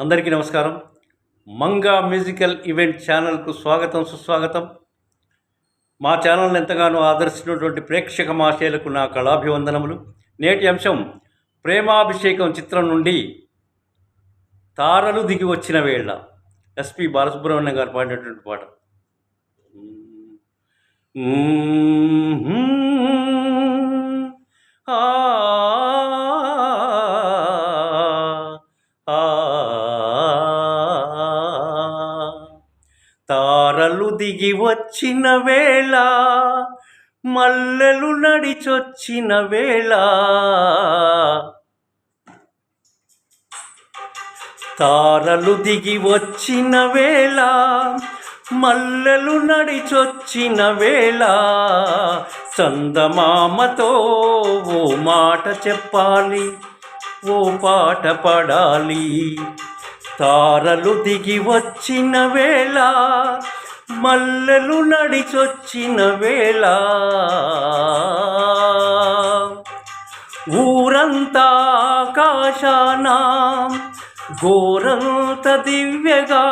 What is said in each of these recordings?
అందరికీ నమస్కారం. Manga musical event ఛానల్కు స్వాగతం సుస్వాగతం. మా ఛానల్ని ఎంతగానో ఆదర్శించినటువంటి ప్రేక్షక మాషేలకు నా కళాభివందనములు. నేటి అంశం ప్రేమాభిషేకం చిత్రం నుండి తారలు దిగి వచ్చిన వేళ. ఎస్పి బాలసుబ్రహ్మణ్యం గారు పాడినటువంటి పాట. ఆ తారలు దిగి వచ్చిన వేళ మల్లెలు నడిచొచ్చిన వేళ. తారలు దిగి వచ్చిన వేళ మల్లెలు నడిచొచ్చిన వేళ. చందమామతో ఓ మాట చెప్పాలి ఓ పాట పడాలి. తారలు దిగి వచ్చిన వేళ మల్లెలు నడిచొచ్చిన వేళ. ఊరంతా ఆకాశాన ఘోరంత దివ్యగా.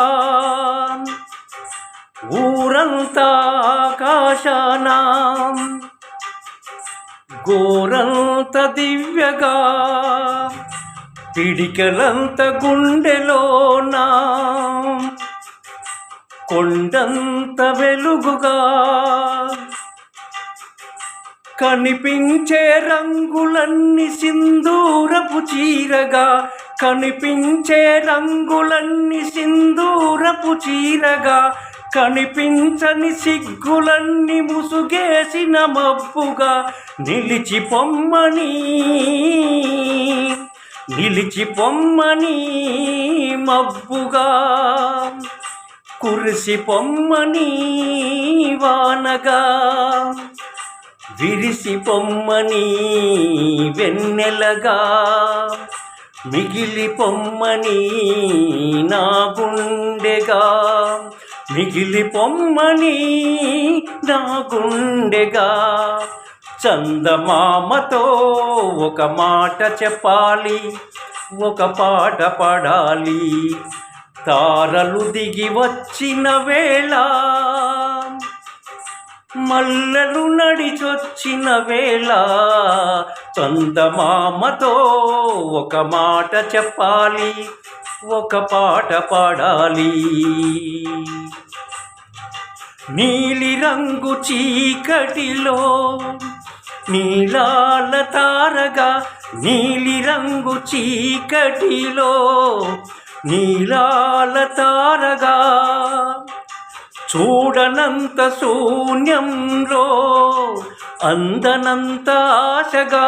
ఊరంతా ఆకాశాన గోరంత దివ్యగా. పిడికలంత గుండెలోనా కొండంత వెలుగుగా కనిపించే రంగులన్నీ సింధూరపు చీరగా కనిపించే రంగులన్నీ సింధూరపు చీరగా కనిపించని సిగ్గులన్నీ ముసుగేసిన మబ్బుగా నిలిచి పొమ్మని నిలిచి పొమ్మని మబ్బుగా కురిసి పొమ్మని వానగా విరిసి పొమ్మని వెన్నెలగా మిగిలి పొమ్మని నా గుండెగా మిగిలి పొమ్మని నా గుండెగా. చందమామతో ఒక మాట చెప్పాలి ఒక పాట పాడాలి. తారలు దిగి వచ్చిన వేళ మల్లలు నడిచొచ్చిన వేళ చందమామతో ఒక మాట చెప్పాలి ఒక పాట పాడాలి. నీలి రంగు చీకటిలో నీలాల తారగా నీలి రంగు చీకటిలో నీలాల తారగా చూడనంత శూన్యంలో అందనంత ఆశగా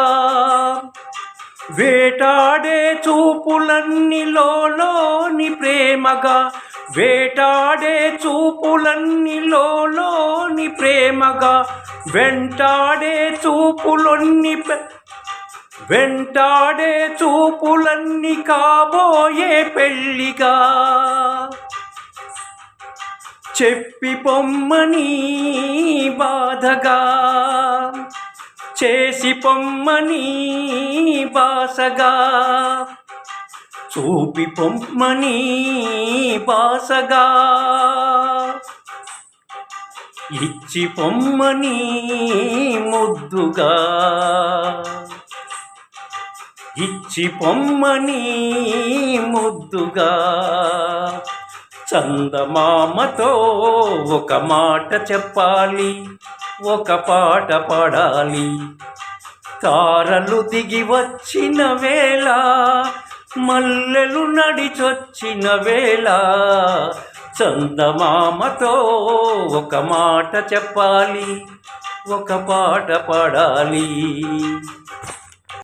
వేటాడే చూపులన్నీలోని ప్రేమగా వేటాడే చూపులన్నీలోని ప్రేమగా వెంటాడే చూపులన్నీ వెంటాడే చూపులన్నీ కాబోయే పెళ్ళిగా. చెప్పి పొమ్మని బాధగా. చేసి పొమ్మని బాసగా. చూపి పొమ్మని బాసగా. ఇచ్చి పొమ్మని ముద్దుగా. ఇచ్చి పొమ్మని ముద్దుగా. చందమామతో ఒక మాట చెప్పాలి ఒక పాట పాడాలి. తారలు దిగి వచ్చిన వేళ మల్లెలు నడిచొచ్చిన వేళ చందమామతో ఒక మాట చెప్పాలి ఒక పాట పాడాలి.